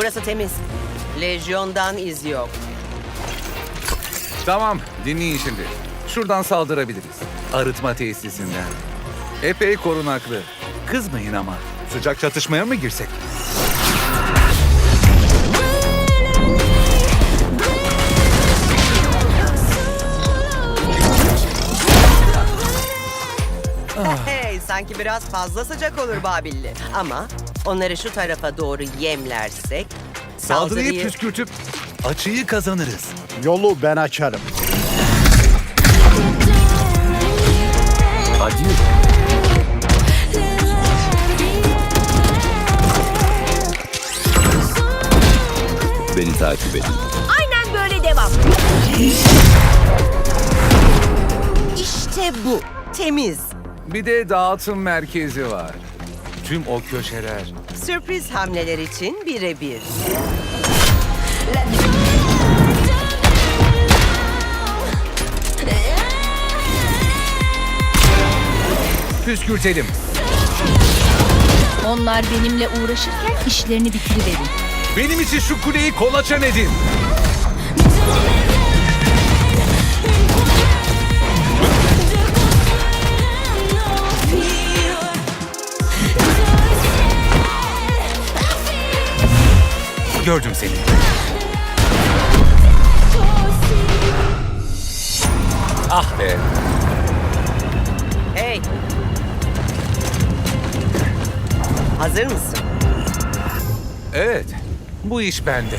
temiz. Lejyondan iz yok. Tamam, dinleyin şimdi. Şuradan saldırabiliriz. Arıtma tesisinden. Epey korunaklı. Kızmayın ama. Sıcak çatışmaya mı girsek? Hey, sanki biraz fazla sıcak olur Babilli. Ama onları şu tarafa doğru yemlersek... Saldırıyı Saldırıyı... püskürtüp açıyı kazanırız. Yolu ben açarım. Adieu. Beni takip edin. Aynen böyle devam. İşte bu. Temiz. Bir de dağıtım merkezi var. Tüm o köşeler. Sürpriz hamleler için birebir. Püskürtelim. Onlar benimle uğraşırken işlerini bitiriverin. Benim için şu kuleyi kolaçan edin. Gördüm seni. Ah be. Hey. Hazır mısın? Evet. Bu iş bende.